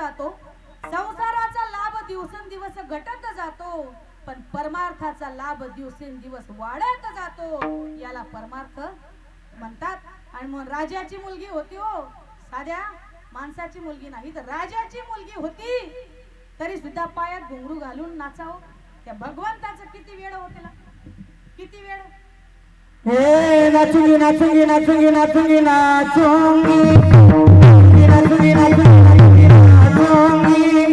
जातो. संसाराचा लाभ दिवसेंदिवस घटत जातो. पण परमार्थाचा लाभ दिवसेंदिवस वाढत जातो. याला परमार्थ म्हणतात. आणि मग राजाची मुलगी होती हो. साध्या माणसाची मुलगी नाही तर राजाची मुलगी होती. तरी सुद्धा पायात घुंगरू घालून नाचाव. त्या भगवंताचं किती वेळ हो किती वेळ? हे नाचुंगी नाचुंगी नाचुंगी. नाचुंगी नाचुंगी नाचुंगी नाचूंगी.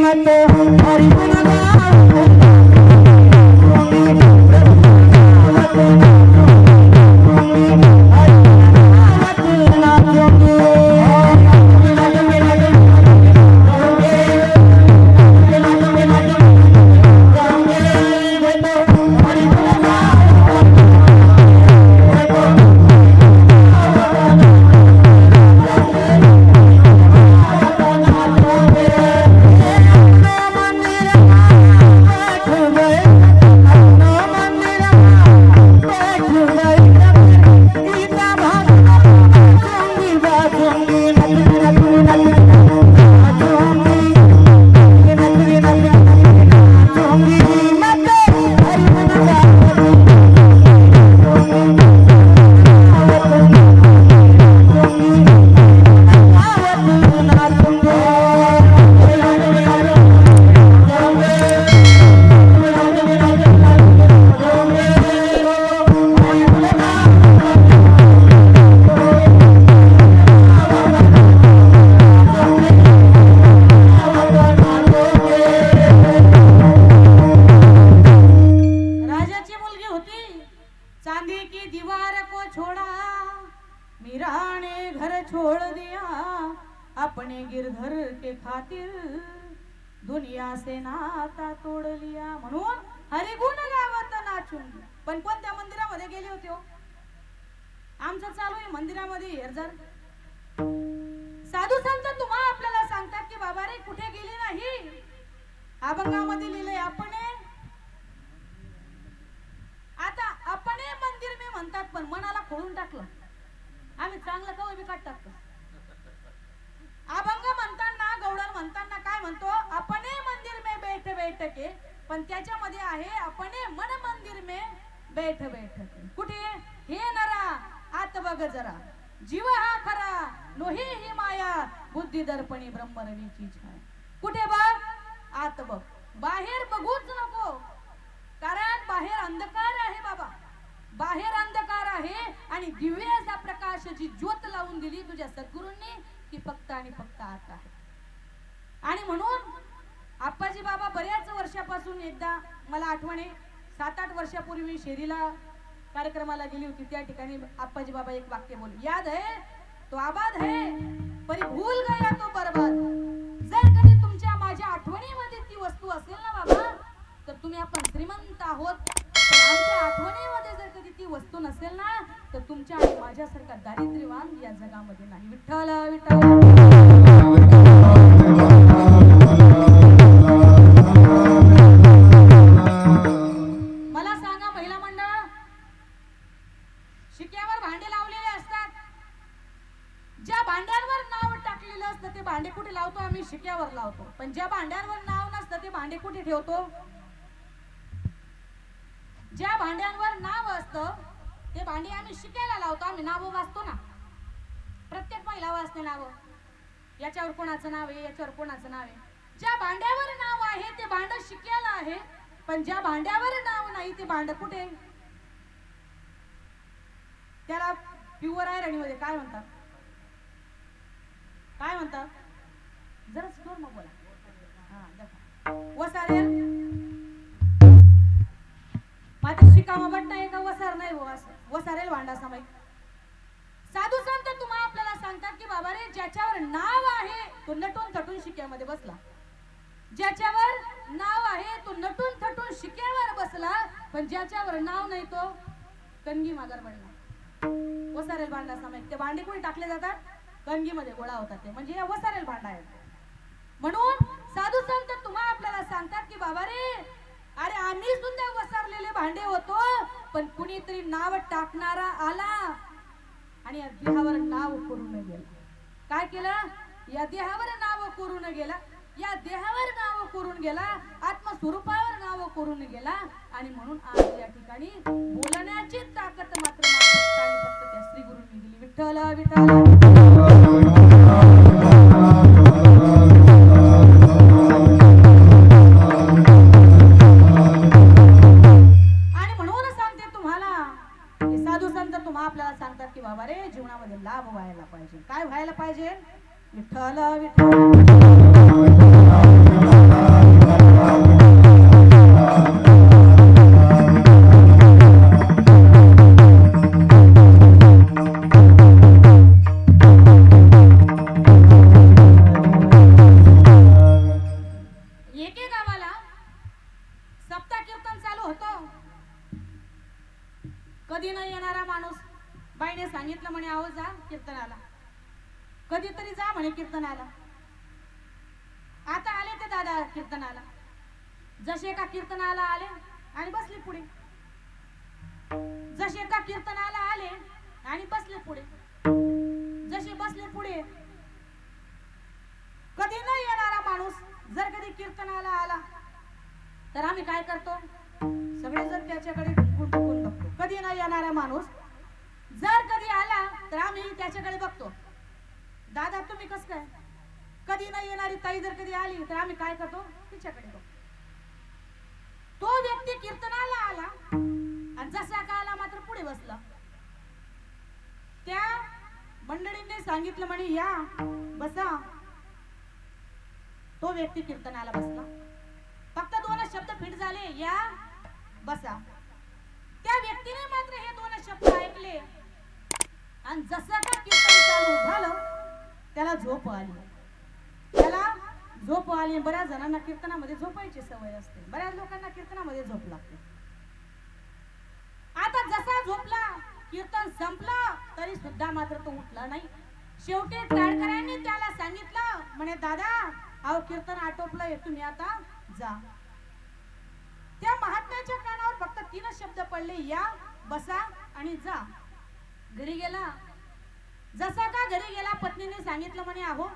Hari Hari Hari पण त्याच्यामध्ये आहे आपण मन मंदिर मे बैठ बैठ कुठे? हे नरा आत बघ जरा. जीव हा खरा नोही ही माया बुद्धी दर्पणी ब्रह्मरवीची छाया कुठे बघ? आत बघ. बाहेर बघूच नको. कारण बाहेर अंधकार आहे बाबा. बाहेर अंधकार आहे आणि दिव्य असा प्रकाश जी ज्योत लावून दिली तुझ्या सद्गुरूंनी ती फक्त आणि फक्त आत आहे. आणि म्हणून आप्पाजी बाबा बऱ्याच वर्षापासून एकदा मला आठवण आहे सात आठ वर्षापूर्वी शेरीला कार्यक्रमाला गेली होती त्या ठिकाणी आप्पाजी बाबा एक वाक्य बोल याद है तो आबाद है परी भूल गया तो बरबाद. जर कधी तुमच्या माझ्या आठवणीमध्ये ती वस्तू असेल ना बाबा तर तुम्ही आपण श्रीमंत आहोत. आमच्या आठवणीमध्ये जर कधी ती वस्तू नसेल ना तर तुमच्या आणि माझ्यासारखा दारिद्र्यवान या जगामध्ये नाही. विठ्ठल विठ्ठल. त्याला प्युअर आयरणीमध्ये काय म्हणतात काय म्हणतात जरा स्टोर मग बोला. हा दाखवा. शिकामा बट नाही का? वसार नाही हो असं वसारेल भांडा समय साधू संत तुम्हाला आपल्याला सांगतात की बाबा रे ज्याच्यावर नाव आहे तो नटून थटून शिक्यामध्ये बसला. ज्याच्यावर नाव आहे तो नटून थटून शिक्यावर बसला. पण ज्याच्यावर नाव नाही तो कणगी मागर पडला वसारेल भांडा समय ते भांडे कोणी टाकले जातात? गणगीमध्ये गोळा होतात ते. म्हणजे हे वसारेल भांडा आहे म्हणून साधू संत तुम्हा आपल्याला सांगतात की बाबा रे अरे आम्ही सुद्धा वसारलेले भांडे होतो पण कुणीतरी नाव टाकणारा आला आणि या देहावर नाव करून गेला. काय केलं? या देहावर नाव करून गेला. या देहावर नाव करून गेला आत्मस्वरूपावर नाव करून गेला आणि म्हणून आज या ठिकाणी बोलण्याची ताकद मात्र फक्त आणि त्या श्री गुरुंनी दिली. विठ्ठल विठ्ठल. तुम्हाला साधू संत तुम्हा आपल्याला सांगतात की बाबा रे जीवनामध्ये लाभ व्हायला पाहिजे. काय व्हायला पाहिजे? विठ्ठल कधी न येणारा माणूस बाईने सांगितलं म्हणे आहो जा कीर्तनाला. कधीतरी जा म्हणे कीर्तनाला. आता आले ते दादा कीर्तनाला. जसे एका कीर्तनाला आले आणि बसले पुढे. जसे एका कीर्तनाला आले आणि बसले पुढे. जसे बसले पुढे कधी न येणारा माणूस जर कधी कीर्तनाला आला तर आम्ही काय करतो? सगळेजण त्याच्याकडे कुठून बघतो. कधी न येणारा माणूस जर कधी आला तर आम्ही त्याच्याकडे बघतो. दादा तुम्ही कस काय? कधी नाही येणारी ताई जर कधी आली तर आम्ही काय करतो? तिच्याकडे तो व्यक्ती कीर्तनाला आला आणि जसा का आला मात्र पुढे बसला. त्या मंडळींनी सांगितलं म्हणे या बसा. तो व्यक्ती कीर्तनाला बसला. फक्त दोनच शब्द फिट झाले या बसा. त्या व्यक्तीने मात्र हे दोन शब्द ऐकले. आणि जसं का कीर्तन चालू झालं त्याला झोप आली. त्याला झोप आली बऱ्याच जणांना कीर्तनामध्ये झोपायची सवय असते. बऱ्याच लोकांना कीर्तनामध्ये झोप लागते. आता जसा झोपला कीर्तन संपलं तरी सुद्धा मात्र तो उठला नाही. शेवटी टाळकऱ्यांनी त्याला सांगितलं म्हणे दादा अहो कीर्तन आटोपलंय तुम्ही आता जा. त्या महात्म्याच्या कानावर फक्त तीनच शब्द पडले या बसा आणि जा. घरी गेला. जसा का घरी गेला पत्नीने सांगितलं म्हणे अहो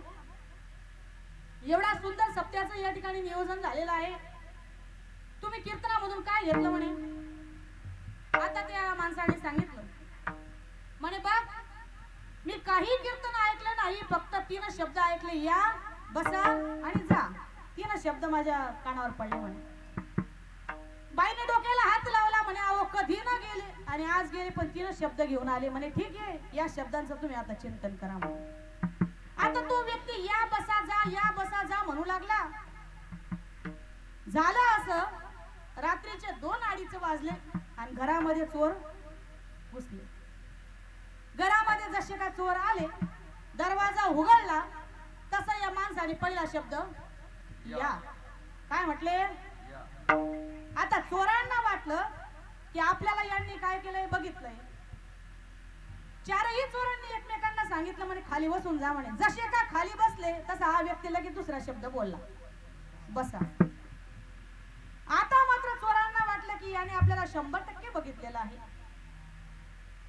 एवढा सुंदर सप्त्याचं या ठिकाणी नियोजन झालेलं आहे. तुम्ही कीर्तनामधून काय घेतलं म्हणे? आता त्या माणसाने सांगितलं. म्हणे बाप मी काही कीर्तन ऐकलं नाही फक्त तीन शब्द ऐकले. या बसा आणि जा. तीन शब्द माझ्या कानावर पडले म्हणे. बाईने डोक्याला हात लावला म्हणे अहो कधी न गेले. आणि आज गेले पण तिनं शब्द घेऊन आले म्हणे ठीक आहे या शब्दांचं तुम्ही आता चिंतन करा म्हणे. आता तो व्यक्ती या बसा जा या बसा जा म्हणू लागला. झालं असं रात्रीचे दोन अडीच वाजले आणि घरामध्ये चोर घुसले. घरामध्ये जसे का चोर आले दरवाजा उघडला तसा या माणसाने पहिला शब्द या. काय म्हटले? आता चोरांना वाटलं की आपल्याला यांनी काय केलंय बघितलंय. चारही चोरांनी एकमेकांना सांगितलं म्हणे खाली बसून जा म्हणे. जसे का खाली बसले तसा हा व्यक्ती लगेच दुसरा शब्द बोलला. बसा. आता मात्र चोरांना वाटलं की याने आपल्याला शंभर टक्के बघितलेलं आहे.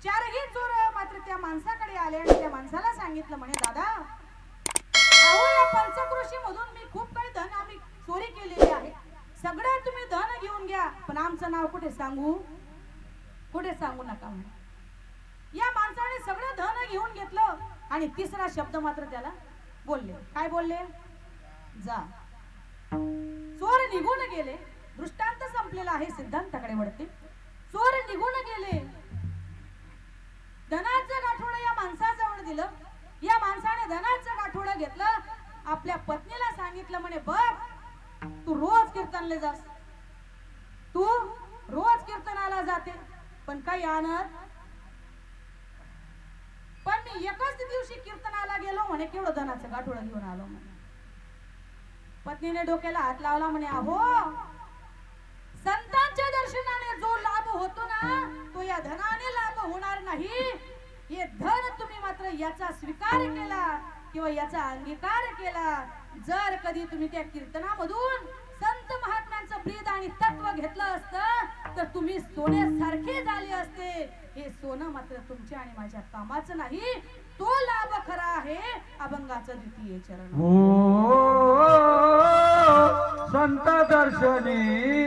चारही चोर मात्र त्या माणसाकडे आले आणि त्या माणसाला सांगितलं म्हणे दादा अहो या पंचकृषी मधून मी खूप काही धन आम्ही चोरी केलेली आहे. सगळ्या तुम्ही धन घेऊन घ्या. पण आमचं नाव कुठे सांगू? कुठे सांगू नका या माणसाने सगळं धन घेऊन घेतलं आणि तिसरा शब्द मात्र त्याला बोलले. काय बोलले? जा. चोर निघून गेले. दृष्टांत संपलेला आहे सिद्धांताकडे वळते. चोर निघून गेले. धनाचं गाठोडं या माणसाजवळ दिलं. या माणसाने धनाचं गाठोडं घेतलं. आपल्या पत्नीला सांगितलं म्हणे बघ तू रोज कीर्तनले जास. तू रोज कीर्तनाला जाते पण काही आणत पण मी एकच दिवशी कीर्तनाला गेलो म्हणे केवढं धनाचं गाठोळ घेऊन आलो म्हणे. पत्नीने डोक्याला हात लावला म्हणे अहो संतांच्या दर्शनाने जो लाभ होतो ना तो या धनाने लाभ होणार नाही. हे धन तुम्ही मात्र याचा स्वीकार केला किंवा याचा अंगीकार केला. जर कधी तुम्ही त्या कीर्तनामधून संत महात्म्यांचं ब्रीद आणि तत्व घेतलं असतं तर तुम्ही सोन्यासारखे झाले असते. हे सोनं मात्र तुमच्या आणि माझ्या कामाचं नाही तो लाभ खरा आहे अभंगाचं द्वितीय चरण. हो, संत दर्शनी.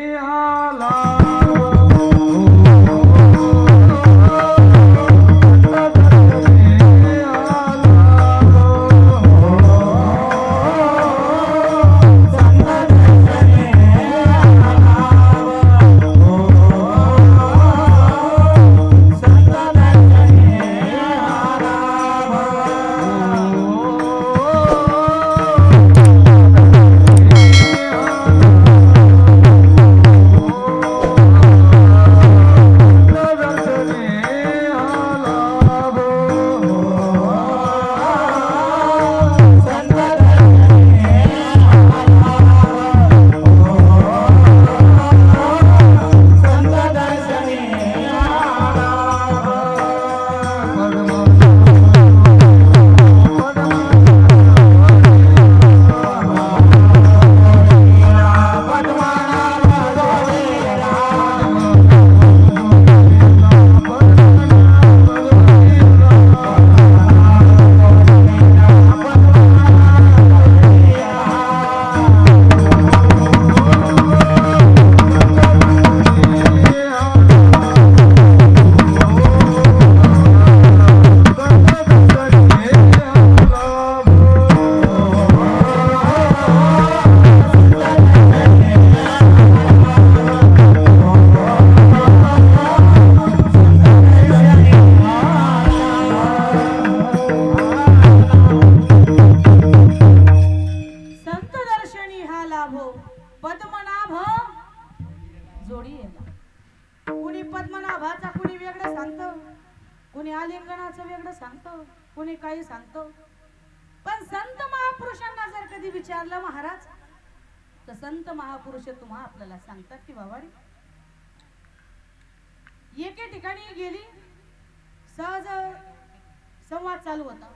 चालू होता.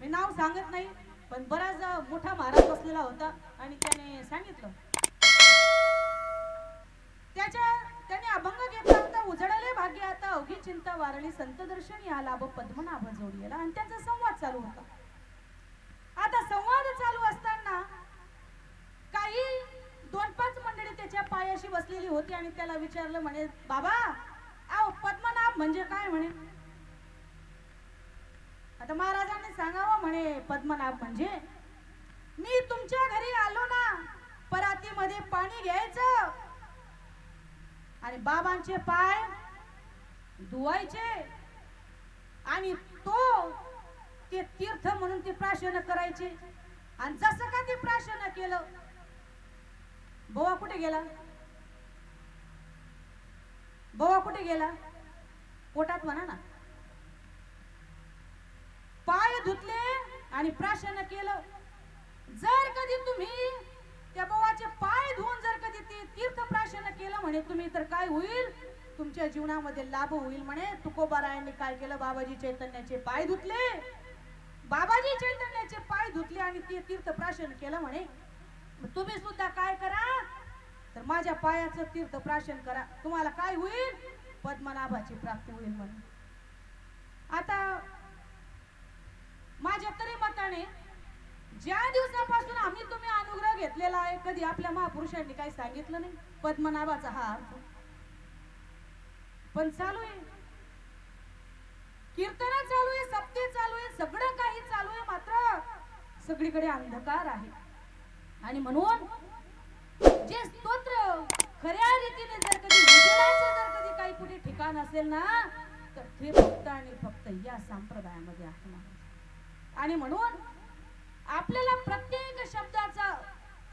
मी नाव सांगत नाही पण बराच मोठा महाराज बसलेला होता आणि त्याने सांगितलं. त्याच्या त्याने अभंग घेतला होता उजळले भाग्य आता अवघी चिंता वारली संत दर्शन या लाभ पद्मनाभ जोडलेला आणि त्यांचा संवाद चालू होता. आता संवाद चालू असताना काही दोन पाच मंडळी त्याच्या पायाशी बसलेली होती आणि त्याला विचारलं म्हणे बाबा अहो पद्मनाभ म्हणजे काय म्हणे? आता महाराजांनी सांगावं म्हणे पद्मनाभ म्हणजे मी तुमच्या घरी आलो ना परातीमध्ये पाणी घ्यायचं. आणि बाबांचे पाय धुवायचे. आणि तो ते तीर्थ म्हणून ते प्राशन करायचे. आणि जसं का ते प्राशन केलं बोवा कुठे गेला? बोवा कुठे गेला? पोटात म्हणा ना. पाय धुतले आणि प्राशन केलं. जर कधी तुम्ही त्या बोवाचे पाय धुवून जर कधी ते तीर्थ प्राशन केलं म्हणे तुम्ही तर काय होईल? तुमच्या जीवनामध्ये लाभ होईल म्हणे. तुकोबारायांनी काय केलं? बाबाजी चैतन्याचे पाय धुतले. बाबाजी चैतन्याचे पाय धुतले आणि ते तीर्थ प्राशन केलं म्हणे. तुम्ही सुद्धा काय करा? तर माझ्या पायाचं तीर्थ प्राशन करा. तुम्हाला काय होईल? पद्मनाभाची प्राप्ती होईल म्हणे. आता माझ्या तरी मताने ज्या दिवसापासून आम्ही तुम्ही अनुग्रह घेतलेला आहे कधी आपल्या महापुरुषांनी काही सांगितलं नाही. पद्मनाभाचा हा अर्थ. पण चालू आहे. कीर्तन चालू आहे सप्ते चालू आहे सगळं काही चालू आहे मात्र सगळीकडे अंधकार आहे. आणि म्हणून जे स्तोत्र खऱ्या रीतीने जर कधी जर कधी काही कुठे ठिकाण असेल ना तर ते फक्त आणि फक्त या संप्रदायामध्ये आहे महाराज. आणि म्हणून आपल्याला प्रत्येक शब्दाचा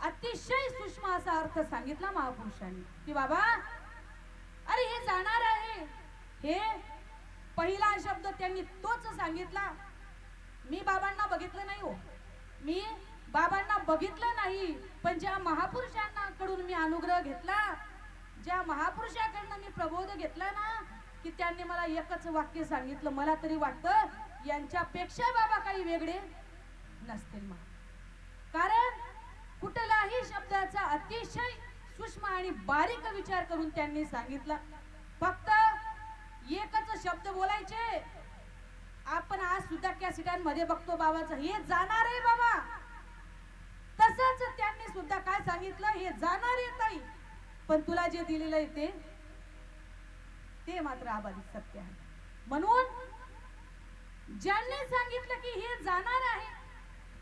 अतिशय सूक्ष्म असा अर्थ सांगितला महापुरुषांनी की बाबा अरे हे जाणार आहे. हे पहिला शब्द त्यांनी तोच सांगितला. मी बाबांना बघितलं नाही हो. मी बाबांना बघितलं नाही पण ज्या महापुरुषांना कडून मी अनुग्रह घेतला ज्या महापुरुषाकडनं मी प्रबोध घेतला ना की त्यांनी मला एकच वाक्य सांगितलं. मला तरी वाटतं यांच्यापेक्षा बाबा काही वेगळे नसतील मग कारण कुठलाही शब्दाचा अतिशय सूक्ष्म आणि बारीक विचार करून त्यांनी सांगितला. फक्त एकच शब्द बोलायचे. आपण आज सुद्धा कॅसिटांमध्ये बघतो बाबाचं हे जाणार आहे बाबा. तसंच त्यांनी सुद्धा काय सांगितलं हे जाणार येत आहे पण तुला जे दिलेलं आहे ते ते मात्र आबाधित सत्य आहे. म्हणून ज्यांनी सांगितलं की हे जाणार आहे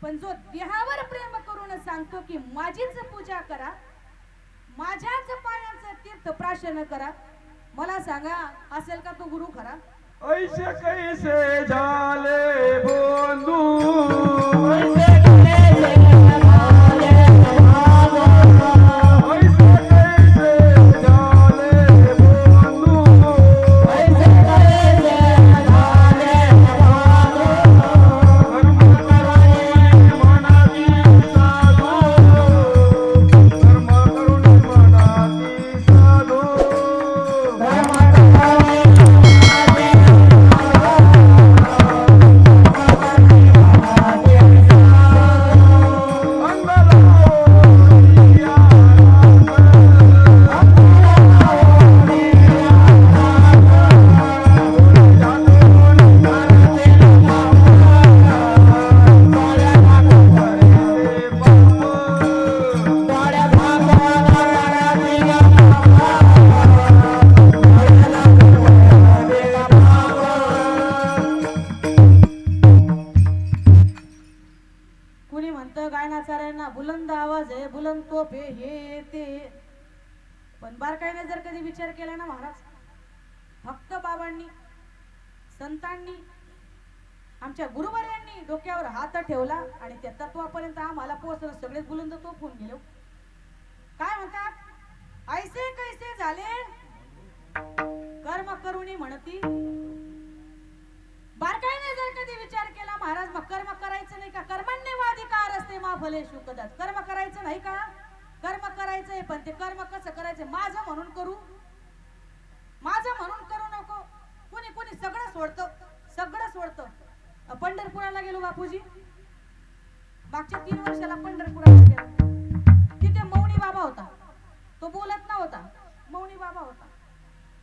पण जो देहावर प्रेम करून सांगतो की माझीच पूजा करा माझ्याच पायांचं तीर्थ प्राशन करा मला सांगा असेल का तो गुरु खरा? ऐसे कैसे झाले बंधू ऐसे आमच्या गुरुवर्यांनी डोक्यावर हात ठेवला आणि त्या तत्वापर्यंत आम्हाला पोहोचलं. सगळेच बुलंद तो फोन गेलो. काय म्हणतात? ऐसे कैसे झाले? कर्म करुणी म्हणती. बारकाईने जर कधी विचार केला महाराज मग कर्म करायचं नाही का? कर्मांनी वाधिकार असते मा फले शुकदास कर्म करायचं नाही का? कर्म करायचंय पण ते कर्म कसं करायचं? माझं म्हणून करू. माझं म्हणून करू नको. कुणी कुणी सगळं सोडतं. सगळं सोडतं. पंढरपुराला गेलो बापूजी. मागच्या तीन वर्षाला पंढरपुराला गेलो. तिथे मौनी बाबा होता. तो बोलत नव्हता. मौनी बाबा होता.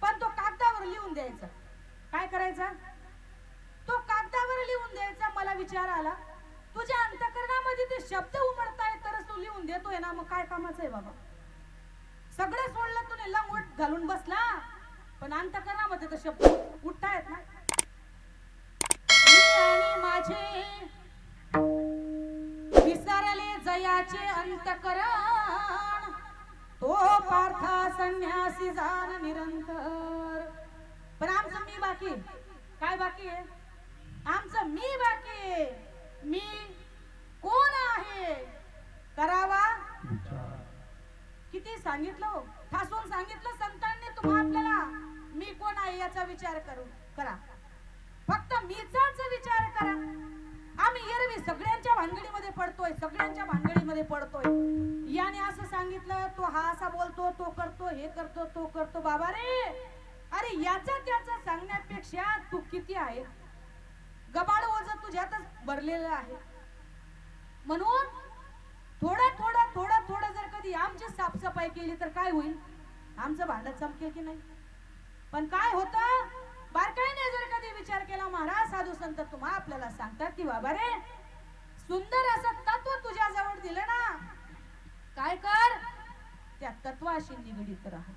पण तो कागदावर लिहून द्यायचा. काय करायचा? तो कागदावर लिहून द्यायचा. मला विचार आला तुझ्या अंतकरणामध्ये ते शब्द उमडताय तरच तू लिहून देतोय ना. मग काय कामाचं आहे बाबा? सगळं सोडलं तुने लंगोट घालून बसला. पण अंतकरणामध्ये तर शब्द उठतायत ना. माझे. विसरले जयाचे अंतकरण. तो पार्था संन्यासी जाण निरंतर. पण आमचं मी बाकी काय बाकी आहे? आमचं मी बाकी आहे. मी कोण आहे? करावा. किती सांगितलं हो? ठासून सांगितलं संतांनी तुम्हा आपल्याला. मी कोण आहे याचा विचार करू? करा. फक्त मीचाच विचार करा. आम्ही एरवी सगळ्यांच्या भानगडीमध्ये पडतोय सगळ्यांच्या भानगडीमध्ये पडतोय. याने असं सांगितलं तो हा असा बोलतो तो करतो हे करतो तो करतो. बाबा रे अरे याचा त्याचा सांगण्यापेक्षा तू किती आहे? गबाड ओझ तुझ्यातच भरलेलं आहे. म्हणून थोडं थोडं थोडं थोडं जर कधी आमची साफसफाई केली तर काय होईल? आमचं भांडण चमकेल की नाही? पण काय होतं? बारकाईने विचार केला महाराज साधू संत तुम्हा आपल्याला सांगतात की बाबा रे सुंदर असं तत्व तुझ्या जवळ दिलं ना काय कर? त्या तत्वाशी निगडीत राहा.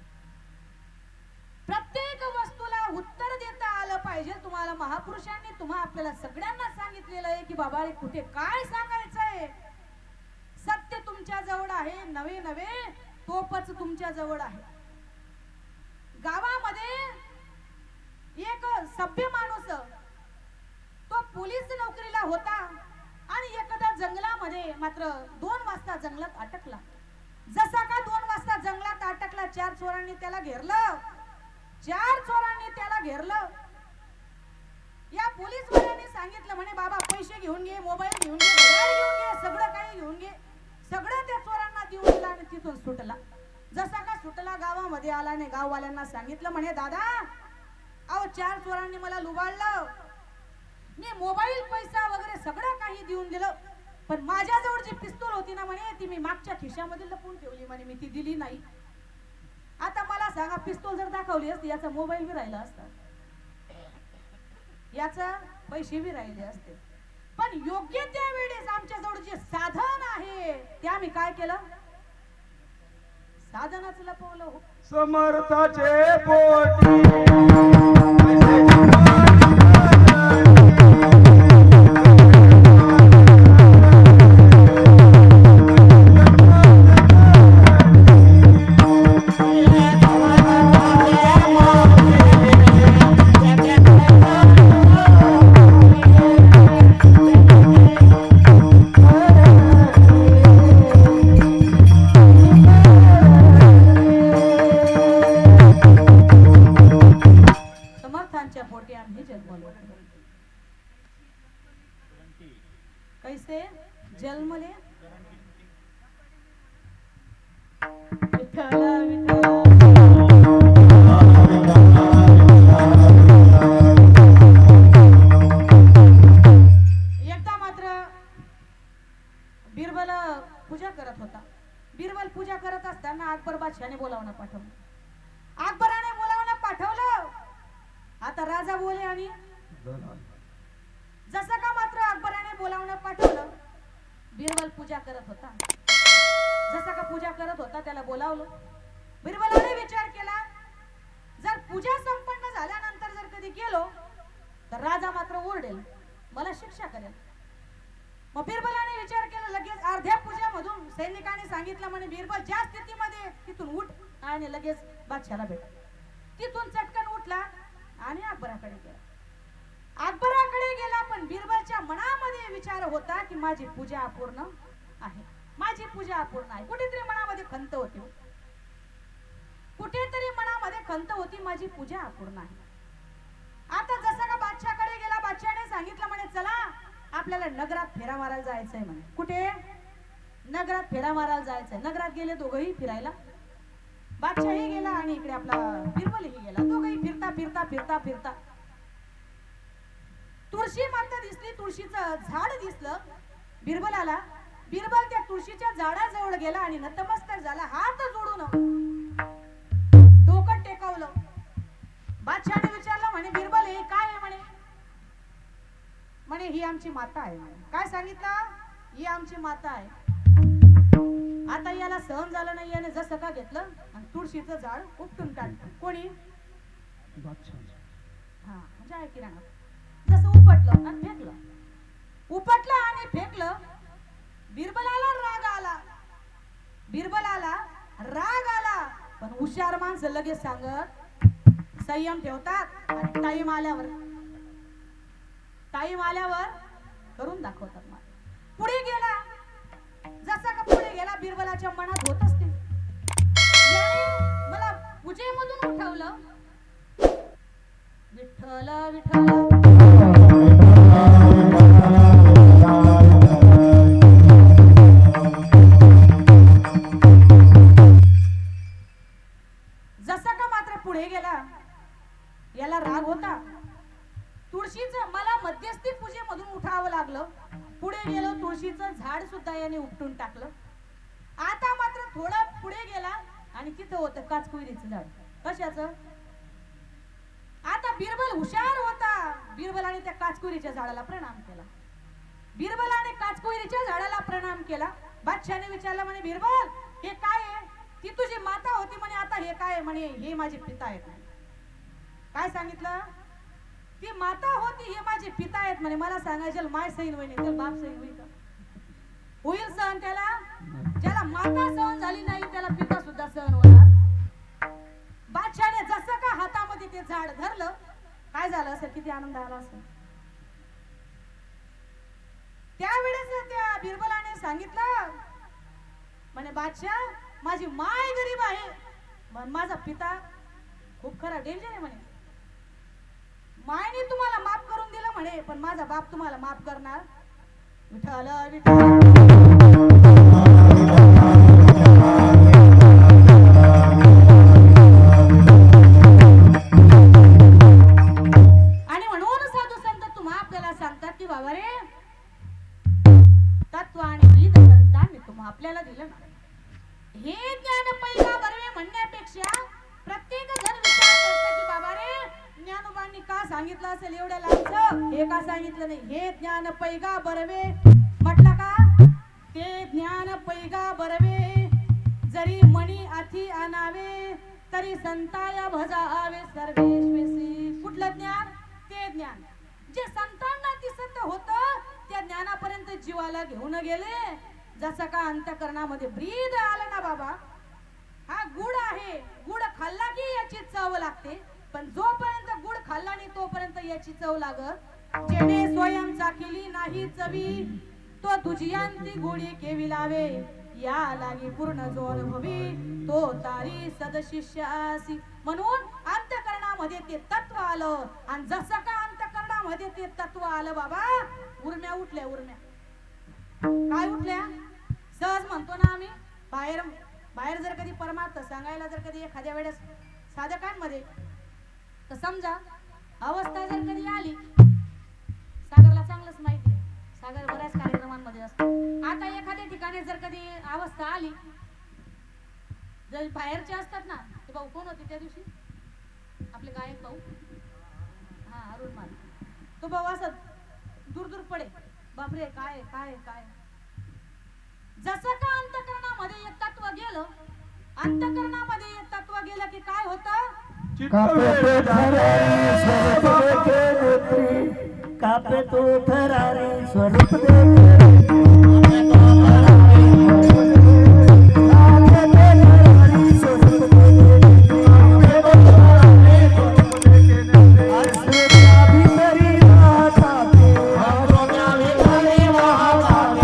प्रत्येक वस्तूला उत्तर देता आलं पाहिजे. तुम्हाला महापुरुषांनी तुम्हा आपल्याला सगळ्यांना सांगितलेलं आहे की बाबा रे कुठे काय सांगायचंय? सत्य तुमच्या जवळ आहे नवे नवे तोपच तुमच्या जवळ आहे. गावामध्ये एक सभ्य माणूस तो पोलीस नोकरीला होता आणि एखादा जंगलामध्ये मात्र दोन वाजता जंगलात अटकला. जसा का दोन वाजता जंगलात अटकला चार चोरांनी त्याला घेरलं. चार चोरांनी त्याला घेरलं. या पोलीस वाल्यांनी सांगितलं म्हणे बाबा पैसे घेऊन घे मोबाईल घेऊन घे घेऊन घे सगळं काही घेऊन घे. सगळं त्या चोरांना देऊन दिलं आणि तिथून सुटला. जसा का सुटला गावामध्ये आला आणि गाववाल्यांना सांगितलं म्हणे दादा अहो चार चोरांनी मला लुबाडलं. मी मोबाईल पैसा वगैरे सगळं काही देऊन दिलं. पण माझ्याजवळ जी पिस्तूल होती ना म्हणे ती मी मागच्या खिशामध्ये लपून ठेवली म्हणे मी ती दिली नाही. आता मला सांगा पिस्तूल जर दाखवली असती याचा मोबाईल बी राहिला असता. याचा पैसे बी राहिले असते. पण योग्य त्यावेळेस आमच्याजवळ जे साधन आहे ते आम्ही काय केलं? हो. समर्थाचे पोटी. होता की माझी पूजा अपूर्ण आहे. माझी पूजा अपूर्ण आहे. कुठेतरी मनामध्ये खंत होती हो. कुठेतरी मनामध्ये खंत होती माझी पूजा अपूर्ण आहे. आता जसा का बादशाकडे गेला बादशाने सांगितलं म्हणे चला आपल्याला नगरात फेरा मारायला जायचंय म्हणे. कुठे? नगरात फेरा मारायला जायचंय. नगरात गेले दोघही फिरायला. बादशाही गेला आणि इकडे आपला बिरबलही गेला. दोघही फिरता फिरता फिरता फिरता. तुळशी माता दिसली तुळशीचं झाड दिसलं. बिरबलाला बिरबल त्या तुळशीच्या झाडाजवळ गेला आणि नतमस्तक झाला हात जोडून डोकं टेकवलं. बादशाने विचारलं म्हणे बिरबल हे काय आहे म्हणे? म्हणे ही आमची माता आहे काय सांगितलं? ही आमची माता आहे. आता याला सहन झालं नाही याने जसं का घेतलं? आणि तुळशीचं झाड उपटून काढलं कोणी? हा म्हणजे आहे किराणा जसं उपटलं आणि फेकलं. उपटलं आणि फेकलं बिरबलाला राग आला. बिरबलाला राग आला. पण हुशार माणसं लगेच सांगत संयम ठेवतात आणि टाईम आल्यावर टाईम आल्यावर करून दाखवतात मला. पुढे गेला. जसा का पुढे गेला बिरबलाच्या मनात होत असते मला उजेमधून उठवलं. विठ्ठल जसा का मात्र पुढे गेला याला राग होता. तुळशीचं मला मध्यस्थी पूजेमधून उठावं लागलं. पुढे गेलो तुळशीचं झाड सुद्धा याने उपटून टाकलं. आता मात्र थोडं पुढे गेला आणि तिथं होतं काचकुईरीचं झाड. कशाचं? आता बिरबल हुशार होता. बिरबलाने त्या काचकुरीच्या झाडाला प्रणाम केला. बिरबलाने काचकोरीच्या झाडाला प्रणाम केला. बादशाने विचारलं म्हणे बिरबल हे काय आहे? ती तुझी माता होती म्हणे आता हे काय म्हणे? हे माझे पिता आहेत म्हणे. काय सांगितलं? ती माता होती हे माझे पिता आहेत म्हणे. मला सांगायचे माय सैन होईल तर बाप सैन होईल का? होईल सहन त्याला? ज्याला माता सहन झाली नाही त्याला पिता सुद्धा सहन होणार. बादशाने जसं का हातामध्ये ते झाड धरलं काय झालं असेल? किती आनंद आला असेल? त्यावेळेस त्या बिरबलाने सांगितलं म्हणे बादशाह माझी माय गरीब आहे पण माझा पिता खूप खरा डेंजर आहे म्हणे. मायने तुम्हाला माफ करून दिलं म्हणे पण माझा बाप तुम्हाला माफ करणार. विठ्ठल विठ्ठल. दिलं ना हे ज्ञान पहिला बरवे म्हणण्यापेक्षा प्रत्येक जण विचार करतो की बाबा रे ज्ञानोबांनी का सांगितलं असेल एवढ्या लांबच? हे का सांगितलं नाही? हे ज्ञान पैगा बरवे म्हटलं का? ते ज्ञान पैगा बरवे जरी मणी आथी आणावे तरी संताया भजावे सर्वेश्वेसी कुठलं ज्ञान? ते ज्ञान. जे संतांना दिसत होत त्या ज्ञानापर्यंत जीवाला घेऊन गेले. जसं का अंतकरणामध्ये ब्रीद आलं ना बाबा हा गुड आहे गुड खाल्ला की याची चव लागते? पण जोपर्यंत गुड खाल्ला नाही तोपर्यंत याची चव लागत जेणे स्वयं चाकिली नाही चवी तो तुझियांती गोडी केवी लावे. या लागी पूर्ण जोर भवी तो तारी सदशिष्यासी म्हणून अंतकरणामध्ये ते तत्व आलं. आणि जसं का अंतकरणामध्ये ते तत्व आलं बाबा उर्म्या उठल्या उर्म्या. काय उठल्या? सहज म्हणतो ना आम्ही बाहेर बाहेर जर कधी परमार्थ सांगायला जर कधी एखाद्या वेळेस साधकांमध्ये तर समजा अवस्था जर कधी आली सागरला चांगलंच माहिती सागर बऱ्याच कार्यक्रमांमध्ये असतो. आता एखाद्या ठिकाणी जर कधी अवस्था आली जर बाहेरचे असतात ना ते भाऊ कोण होते त्या दिवशी? आपले गायक भाऊ? हा अरुण माल तो भाऊ असत दूर दूर पडे. बापरे काय काय काय जसं का अंतकरणामध्ये एक तत्व गेलं अंतकरणामध्ये एक तत्व गेलं की काय होतं कापे तो वेळ स्वरूप झाले.